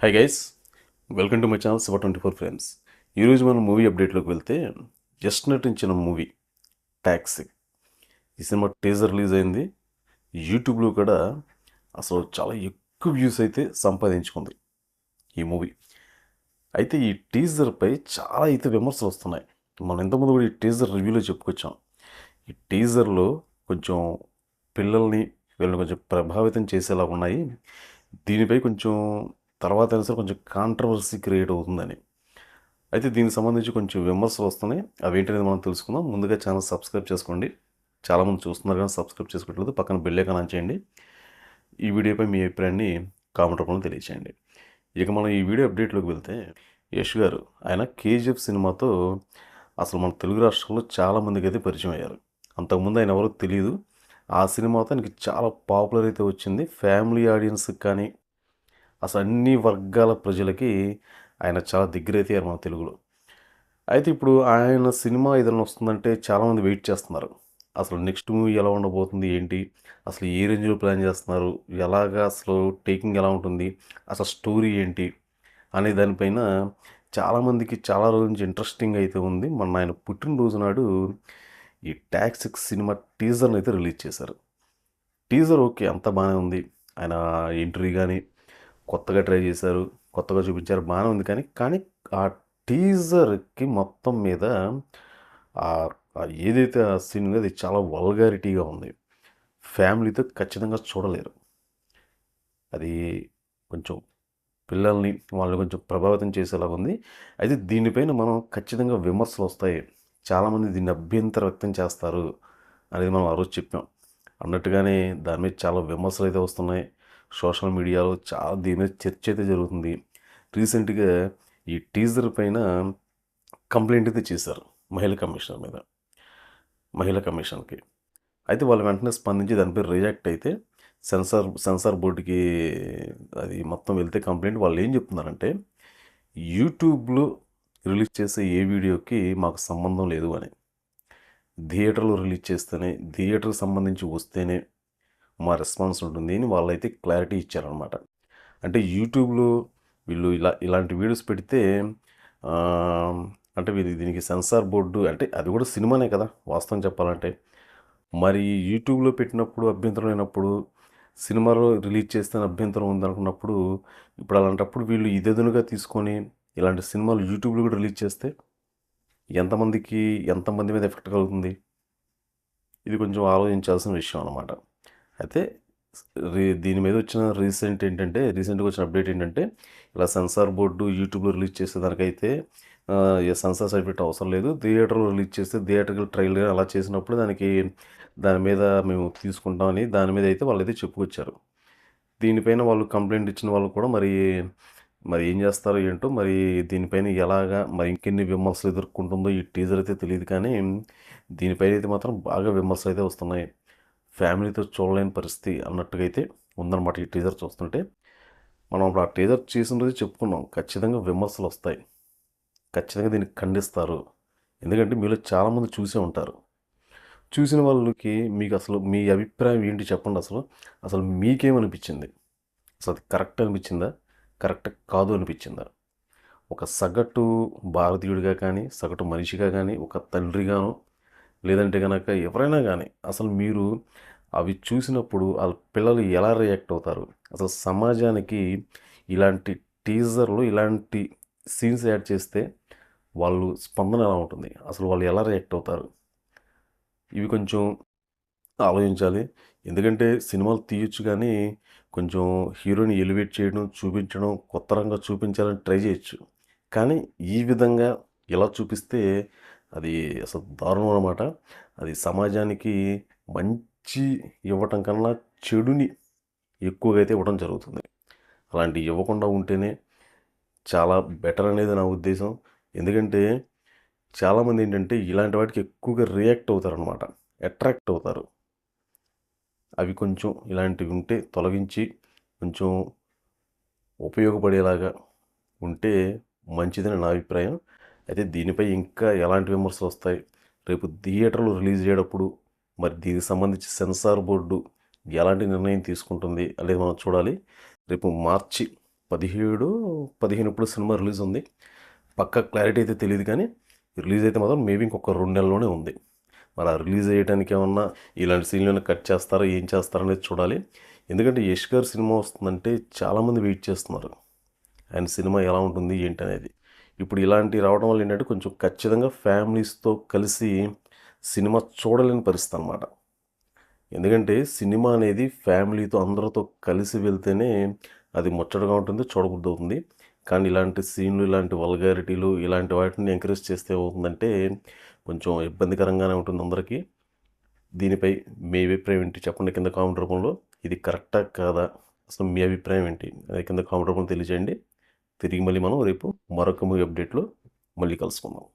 Hi guys welcome to my channel సివర్ twenty four frames ఈరోజు మనం movie అప్డేట్లోకి వెళ్తే జస్ట్ నటించిన మూవీ ట్యాక్సీ ఈ సినిమా టీజర్ రిలీజ్ అయింది. యూట్యూబ్లో కూడా అసలు చాలా ఎక్కువ వ్యూస్ అయితే సంపాదించుకుంది ఈ మూవీ అయితే ఈ టీజర్పై చాలా అయితే విమర్శలు వస్తున్నాయి. మనం ఇంతకుముందు కూడా ఈ టీజర్ రివ్యూలో చెప్పుకొచ్చాం. ఈ టీజర్లో కొంచెం పిల్లల్ని వీళ్ళని కొంచెం ప్రభావితం చేసేలా ఉన్నాయి. దీనిపై కొంచెం తర్వాత అయినా సరే కొంచెం కాంట్రవర్సీ క్రియేట్ అవుతుందని. అయితే దీనికి సంబంధించి కొంచెం విమర్శలు వస్తున్నాయి. అవేంటనేది మనం తెలుసుకుందాం. ముందుగా ఛానల్ సబ్స్క్రైబ్ చేసుకోండి. చాలామంది చూస్తున్నారు కానీ సబ్స్క్రైబ్ చేసుకోవట్లేదు. పక్కన బెల్లైకాన్ ఆన్ చేయండి. ఈ వీడియోపై మీ అభిప్రాయాన్ని కామెంట్ రూపంలో తెలియచేయండి. ఇక మనం ఈ వీడియో అప్డేట్లోకి వెళ్తే యష్ గారు ఆయన కేజీఎఫ్ సినిమాతో అసలు మన తెలుగు రాష్ట్రంలో చాలామందికి అయితే పరిచయం అయ్యారు. అంతకుముందు ఆయన ఎవరో తెలియదు ఆ సినిమాతో ఆయనకి చాలా పాపులర్ అయితే వచ్చింది. ఫ్యామిలీ ఆడియన్స్కి కానీ అసలు అన్ని వర్గాల ప్రజలకి ఆయన చాలా దగ్గర అయితే మన తెలుగులో. అయితే ఇప్పుడు ఆయన సినిమా ఏదైనా వస్తుందంటే చాలామంది వెయిట్ చేస్తున్నారు. అసలు నెక్స్ట్ మూవీ ఎలా ఉండబోతుంది ఏంటి? అసలు ఏ రేంజ్లో ప్లాన్ చేస్తున్నారు? ఎలాగా అసలు టేకింగ్ ఎలా ఉంటుంది? అసలు స్టోరీ ఏంటి? అనే దానిపైన చాలామందికి చాలా రోజుల నుంచి ఇంట్రెస్టింగ్ అయితే ఉంది. మొన్న ఆయన పుట్టినరోజు నాడు ఈ ట్యాక్స్ సినిమా టీజర్ని అయితే రిలీజ్ చేశారు. టీజర్ ఓకే అంత బాగానే ఉంది. ఆయన ఎంట్రీ కానీ కొత్తగా ట్రై చేశారు కొత్తగా చూపించారు బాగానే ఉంది. కానీ కానీ ఆ టీజర్కి మొత్తం మీద ఆ ఏదైతే ఆ సీన్ ఉందో అది చాలా వల్గారిటీగా ఉంది. ఫ్యామిలీతో ఖచ్చితంగా చూడలేరు. అది కొంచెం పిల్లల్ని వాళ్ళని కొంచెం ప్రభావితం చేసేలాగా ఉంది. అయితే దీనిపైన మనం ఖచ్చితంగా విమర్శలు వస్తాయి. చాలామంది దీన్ని అభ్యంతర వ్యక్తం చేస్తారు అనేది మనం ఆ రోజు చెప్పాం. అన్నట్టుగానే దాని మీద చాలా విమర్శలు అయితే వస్తున్నాయి. సోషల్ మీడియాలో చాలా దీని మీద చర్చ అయితే జరుగుతుంది. రీసెంట్గా ఈ టీజర్ పైన కంప్లైంట్ అయితే చేశారు మహిళా కమిషనర్ మీద. మహిళా కమిషన్కి. అయితే వాళ్ళు వెంటనే స్పందించి దానిపై రిజెక్ట్ అయితే సెన్సార్ సెన్సార్ బోర్డుకి అది మొత్తం వెళ్తే కంప్లైంట్. వాళ్ళు ఏం చెప్తున్నారంటే యూట్యూబ్లో రిలీజ్ చేసే ఏ వీడియోకి మాకు సంబంధం లేదు అని. థియేటర్లో రిలీజ్ చేస్తేనే థియేటర్కి సంబంధించి వస్తేనే మా రెస్పాన్స్ ఉంటుంది అని వాళ్ళైతే క్లారిటీ ఇచ్చారనమాట. అంటే యూట్యూబ్లో వీళ్ళు ఇలా ఇలాంటి వీడియోస్ పెడితే అంటే వీళ్ళు దీనికి సెన్సార్ బోర్డు అంటే అది కూడా సినిమానే కదా వాస్తవం చెప్పాలంటే. మరి యూట్యూబ్లో పెట్టినప్పుడు అభ్యంతరం లేనప్పుడు సినిమాలో రిలీజ్ చేస్తే అభ్యంతరం ఉందనుకున్నప్పుడు ఇప్పుడు అలాంటప్పుడు వీళ్ళు ఇదేదునుగా తీసుకొని ఇలాంటి సినిమాలు యూట్యూబ్లో కూడా రిలీజ్ చేస్తే ఎంతమందికి ఎంతమంది మీద ఎఫెక్ట్ కలుగుతుంది? ఇది కొంచెం ఆలోచించాల్సిన విషయం అనమాట అయితే రీ దీని మీద వచ్చిన రీసెంట్ ఏంటంటే రీసెంట్గా వచ్చిన అప్డేట్ ఏంటంటే ఇలా సెన్సార్ బోర్డు యూట్యూబ్లో రిలీజ్ చేసేదానికైతే ఏ సెన్సార్ సర్టిఫికేట్ అవసరం లేదు. థియేటర్లో రిలీజ్ చేస్తే థియేటర్కి ట్రయల్ అలా చేసినప్పుడు దానికి దాని మీద మేము తీసుకుంటామని దాని మీద అయితే వాళ్ళు అయితే చెప్పుకొచ్చారు. దీనిపైన వాళ్ళు కంప్లైంట్ ఇచ్చిన వాళ్ళు కూడా మరి మరి ఏం చేస్తారో ఏంటో మరి దీనిపైన ఎలాగా మరి ఇంకెన్ని విమర్శలు ఎదుర్కొంటుందో ఈ టీజర్ అయితే తెలియదు కానీ దీనిపైన అయితే మాత్రం బాగా విమర్శలు అయితే వస్తున్నాయి. ఫ్యామిలీతో చూడలేని పరిస్థితి అన్నట్టుగా అయితే ఉందన్నమాట ఈ టీజర్ చూస్తుంటే. మనం అప్పుడు ఆ టీజర్ చేసినది చెప్పుకున్నాం. ఖచ్చితంగా విమర్శలు వస్తాయి ఖచ్చితంగా దీన్ని ఖండిస్తారు. ఎందుకంటే మీలో చాలామంది చూసే ఉంటారు. చూసిన వాళ్ళకి మీకు అసలు మీ అభిప్రాయం ఏంటి చెప్పండి అసలు. అసలు మీకేమనిపించింది? అసలు అది కరెక్ట్ అనిపించిందా? కరెక్ట్ కాదు అనిపించిందా? ఒక సగటు భారతీయుడిగా కానీ సగటు మనిషిగా కానీ ఒక తండ్రిగాను లేదంటే కనుక ఎవరైనా కానీ అసలు మీరు అవి చూసినప్పుడు వాళ్ళ పిల్లలు ఎలా రియాక్ట్ అవుతారు? అసలు సమాజానికి ఇలాంటి టీజర్లు ఇలాంటి సీన్స్ యాడ్ చేస్తే వాళ్ళు స్పందన ఎలా ఉంటుంది? అసలు వాళ్ళు ఎలా రియాక్ట్ అవుతారు? ఇవి కొంచెం ఆలోచించాలి. ఎందుకంటే సినిమాలు తీయొచ్చు కానీ కొంచెం హీరోని ఎలివేట్ చేయడం చూపించడం కొత్త రంగా చూపించాలని ట్రై చేయొచ్చు. కానీ ఈ విధంగా ఎలా చూపిస్తే అది అసలు దారుణం అనమాట అది సమాజానికి మంచి ఇవ్వటం కన్నా చెడుని ఎక్కువగా అయితే ఇవ్వడం జరుగుతుంది. అలాంటి ఇవ్వకుండా ఉంటేనే చాలా బెటర్ అనేది నా ఉద్దేశం. ఎందుకంటే చాలామంది ఏంటంటే ఇలాంటి వాటికి ఎక్కువగా రియాక్ట్ అవుతారనమాట అట్రాక్ట్ అవుతారు. అవి కొంచెం ఇలాంటివి ఉంటే తొలగించి కొంచెం ఉపయోగపడేలాగా ఉంటే మంచిదని నా అభిప్రాయం. అయితే దీనిపై ఇంకా ఎలాంటి విమర్శలు వస్తాయి? రేపు థియేటర్లు రిలీజ్ అయ్యేటప్పుడు మరి దీనికి సంబంధించి సెన్సార్ బోర్డు ఎలాంటి నిర్ణయం తీసుకుంటుంది అనేది మనం చూడాలి. రేపు మార్చి పదిహేడు పదిహేను ఇప్పుడు సినిమా రిలీజ్ ఉంది. పక్క క్లారిటీ అయితే తెలియదు కానీ రిలీజ్ అయితే మాత్రం మేబీ ఇంకొక రెండు నెలల్లోనే ఉంది. మరి ఆ రిలీజ్ అయ్యడానికి ఏమన్నా ఇలాంటి సీన్లను కట్ చేస్తారా ఏం చేస్తారా అనేది చూడాలి. ఎందుకంటే యష్ గారు సినిమా వస్తుందంటే చాలామంది వెయిట్ చేస్తున్నారు. ఆయన సినిమా ఎలా ఉంటుంది ఏంటి అనేది ఇప్పుడు ఇలాంటివి రావడం వల్ల ఏంటంటే కొంచెం ఖచ్చితంగా ఫ్యామిలీస్తో కలిసి సినిమా చూడలేని పరిస్థితి అనమాట ఎందుకంటే సినిమా అనేది ఫ్యామిలీతో అందరితో కలిసి వెళ్తేనే అది ముచ్చటగా ఉంటుంది చూడబుద్ధి అవుతుంది. కానీ ఇలాంటి సీన్లు ఇలాంటి వల్గారిటీలు ఇలాంటి వాటిని ఎంకరేజ్ చేస్తే అవుతుందంటే కొంచెం ఇబ్బందికరంగానే ఉంటుంది అందరికీ. దీనిపై మీ అభిప్రాయం ఏంటి? చెప్పండి కింద కామెంట్ రూపంలో. ఇది కరెక్టా కాదా? అసలు మీ అభిప్రాయం ఏంటి? అది కింద కామెంట్ రూపంలో తెలియజేయండి. తిరిగి మళ్ళీ మనం రేపు మరొక మూవీ అప్డేట్లో మళ్ళీ కలుసుకుందాం.